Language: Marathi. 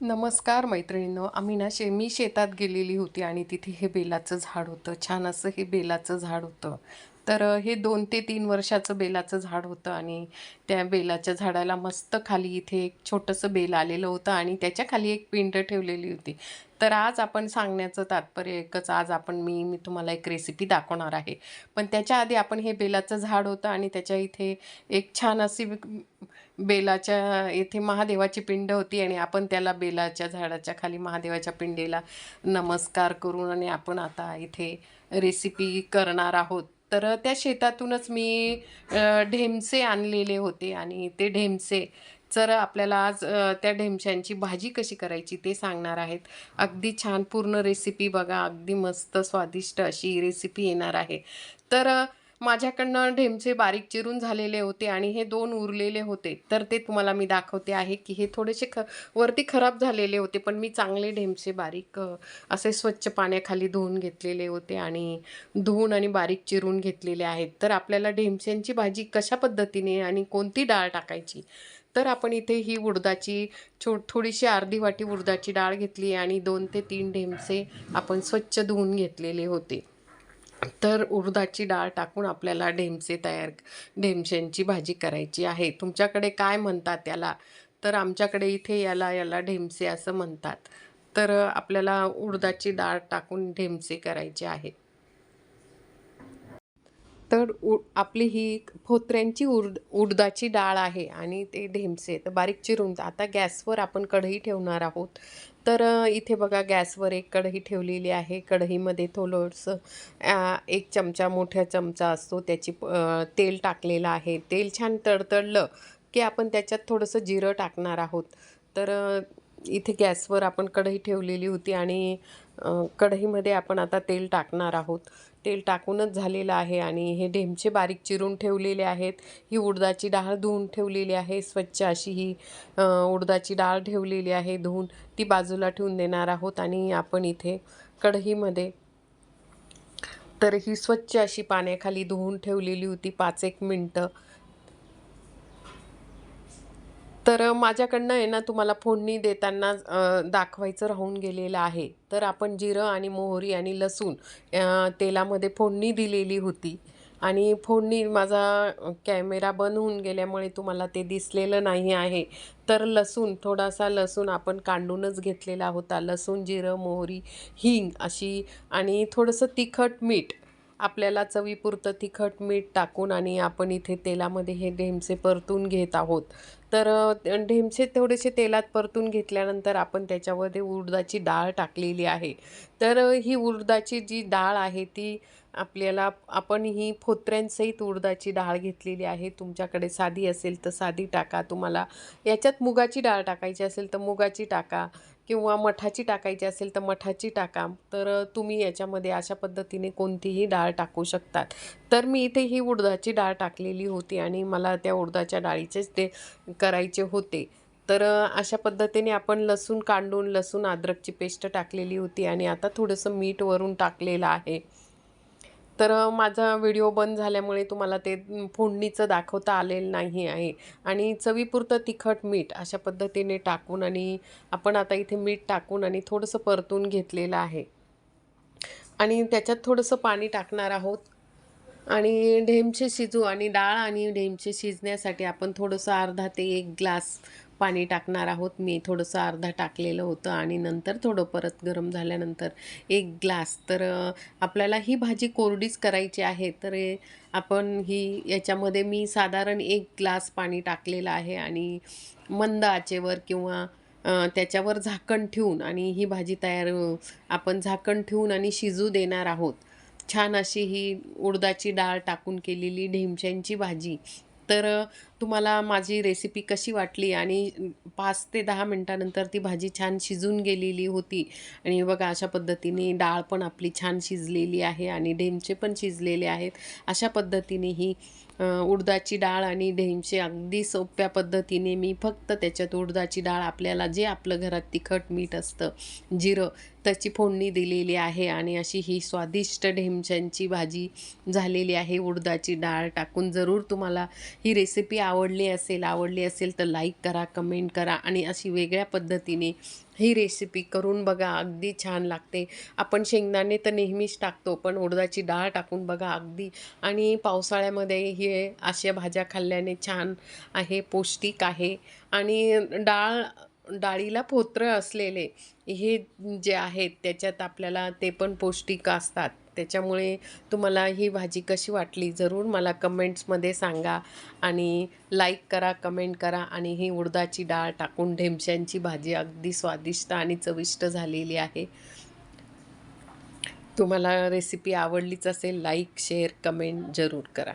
नमस्कार मैत्रिणींनो आम्ही ना शे मी शेतात गेलेली होती आणि तिथे हे बेलाचं झाड होतं. छान असं हे बेलाचं झाड होतं. तर हे दोन ते तीन वर्षाचं बेलाचं झाड होतं आणि त्या बेलाच्या झाडाला मस्त खाली इथे एक छोटंसं बेल आलेलं होतं आणि त्याच्याखाली एक पिंड ठेवलेली होती. तर आज आपण सांगण्याचं तात्पर्य एकच आज आपण मी मी तुम्हाला एक रेसिपी दाखवणार आहे. पण त्याच्या आधी आपण हे बेलाचं झाड होतं आणि त्याच्या इथे एक छान अशी बेलाच्या इथे महादेवाची पिंड होती आणि आपण त्याला बेलाच्या झाडाच्या खाली महादेवाच्या पिंडीला नमस्कार करून आणि आपण आता इथे रेसिपी करणार आहोत. तर त्या शेतातूनच मी ढेमसे आणलेले होते आणि ते ढेमसे तर आपल्याला आज त्या ढेमशांची भाजी कशी करायची ते सांगणार आहेत. अगदी छान पूर्ण रेसिपी बघा अगदी मस्त स्वादिष्ट अशी रेसिपी येणार आहे. तर माझ्याकडनं ढेमचे बारीक चिरून झालेले होते आणि हे दोन उरलेले होते. तर ते तुम्हाला मी दाखवते आहे की हे थोडेसे ख वरती खराब झालेले होते पण मी चांगले ढेमसे बारीक असे स्वच्छ पाण्याखाली धुवून घेतलेले होते आणि धुवून आणि बारीक चिरून घेतलेले आहेत. तर आपल्याला ढेमस्यांची भाजी कशा पद्धतीने आणि कोणती डाळ टाकायची? तर आपण इथे ही उडदाची छो थोडीशी अर्धी वाटी उडदाची डाळ घेतली आणि दोन ते तीन ढेमसे आपण स्वच्छ धुवून घेतलेले होते. तर उडदाची डाळ टाकून आपल्याला ढेमसे तयार ढेमशांची भाजी करायची आहे. तुमच्याकडे काय म्हणतात त्याला तर आमच्याकडे इथे याला याला ढेमसे असं म्हणतात. तर आपल्याला उडदाची डाळ टाकून ढेमसे करायचे आहे. तर उ आपली ही फोत्र्यांची उड उडदाची डाळ आहे आणि ते ढेमसे तर बारीक चिरून आता गॅसवर आपण कढई ठेवणार आहोत. तर इथे बघा गॅसवर एक कढई ठेवलेली आहे. कढईमध्ये थोडंसं एक चमचा मोठा चमचा असतो. त्याची तेल टाकलेलं आहे. तेल छान तडतडलं की आपण त्याच्यात थोडंसं जिरं टाकणार आहोत. तर इथे गॅसवर आपण कढई ठेवलेली होती आणि कढईमध्ये आपण आता तेल टाकणार आहोत. तेल टाकूनच झालेलं आहे आणि हे ढेमचे बारीक चिरून ठेवलेले आहेत. ही उडदाची डाळ धुवून ठेवलेली आहे. स्वच्छ अशी ही उडदाची डाळ ठेवलेली आहे. धुवून ती बाजूला ठेवून देणार आहोत आणि आपण इथे कढईमध्ये तर ही स्वच्छ अशी पाण्याखाली धुवून ठेवलेली होती पाच एक मिनटं. तर माझ्याकडनं आहे ना तुम्हाला फोडणी देताना दाखवायचं राहून गेलेलं आहे. तर आपण जिरं आणि मोहरी आणि लसूण तेलामध्ये फोडणी दिलेली होती. आणि फोडणी माझा कॅमेरा बंद होऊन गेल्यामुळे तुम्हाला ते दिसलेलं नाही आहे. तर लसूण थोडासा लसूण आपण कांडूनच घेतलेला होता. लसूण जिरं मोहरी हिंग अशी आणि थोडंसं तिखट मीठ आपल्याला चवीपुरतं तिखट मीठ टाकून आणि आपण इथे तेलामध्ये हे ढेमसे परतून घेत आहोत. तर ढेमसे थोडेसे तेलात परतून घेतल्यानंतर आपण त्याच्यामध्ये उडदाची डाळ टाकलेली आहे. तर ही उडदाची जी डाळ आहे ती आपल्याला आपण ही फोत्र्यांसहित उडदाची डाळ घेतलेली आहे. तुमच्याकडे साधी असेल तर साधी टाका. तुम्हाला याच्यात मुगाची डाळ टाकायची असेल तर मुगाची टाका. किंवा मठाची टाकायची असेल तर मठाची टाका. तर तुम्ही याच्यामध्ये अशा पद्धतीने कोणतीही डाळ टाकू शकतात. तर मी इथे ही उडदाची डाळ टाकलेली होती आणि मला त्या उडदाच्या डाळीचेच ते करायचे होते. तर अशा पद्धतीने आपण लसूण कांडून लसूण अद्रकची पेस्ट टाकलेली होती आणि आता थोडंसं मीठ वरून टाकलेलं आहे. तर माझा व्हिडिओ बंद झाल्यामुळे तुम्हाला ते फोडणीचं दाखवता आलेलं नाही आहे. आणि चवीपुरतं तिखट मीठ अशा पद्धतीने टाकून आणि आपण आता इथे मीठ टाकून आणि थोडंसं परतून घेतलेलं आहे. आणि त्याच्यात थोडंसं पाणी टाकणार आहोत. आणि ढेमचे शिजू आणि डाळ आणि ढेमचे शिजण्यासाठी आपण थोडंसं अर्धा ते एक ग्लास पाणी टाकणार आहोत. मी थोडंसं अर्धा टाकलेलं होतं आणि नंतर थोडं परत गरम झाल्यानंतर एक ग्लास. तर आपल्याला ही भाजी कोरडीच करायची आहे. तर आपण ही याच्यामध्ये मी साधारण एक ग्लास पाणी टाकलेलं आहे आणि मंद आचेवर किंवा त्याच्यावर झाकण ठेवून आणि ही भाजी तयार आपण झाकण ठेवून आणि शिजू देणार आहोत. छान अशी ही उडदाची डाळ टाकून केलेली ढेमशांची भाजी. तर तुम्हाला माझी रेसिपी कशी वाटली? आणि पाच ते दहा मिनटानंतर ती भाजी छान शिजून गेलेली होती. आणि बघा अशा पद्धतीने डाळ पण आपली छान शिजलेली आहे आणि ढेमचे पण शिजलेले आहेत. अशा पद्धतीने ही उडदाची डाळ आणि ढेमचे अगदी सोप्या पद्धतीने मी फक्त त्याच्यात उडदाची डाळ आपल्याला जे आपलं घरात तिखट मीठ असतं जिरं त्याची फोडणी दिलेली आहे आणि अशी ही स्वादिष्ट ढेमच्यांची भाजी झालेली आहे. उडदाची डाळ टाकून जरूर तुम्हाला ही रेसिपी आवडली असेल आवडली असेल तर लाईक करा कमेंट करा आणि अशी वेगळ्या पद्धतीने ही रेसिपी करून बघा अगदी छान लागते. आपण शेंगदाणे तर नेहमीच टाकतो पण उडदाची डाळ टाकून बघा अगदी. आणि पावसाळ्यामध्ये हे अशा भाज्या खाल्ल्याने छान आहे पौष्टिक आहे. आणि डाळ डाळीला पोत्र असलेले हे जे आहेत त्याच्यात आपल्याला ते पण पौष्टिक असतात. त्याच्यामुळे तुम्हाला ही भाजी कशी वाटली जरूर मला कमेंट्समध्ये सांगा आणि लाईक करा कमेंट करा आणि ही उडदाची डाळ टाकून ढेमश्यांची भाजी अगदी स्वादिष्ट आणि चविष्ट झालेली आहे. तुम्हाला रेसिपी आवडलीच असेल लाईक शेअर कमेंट जरूर करा.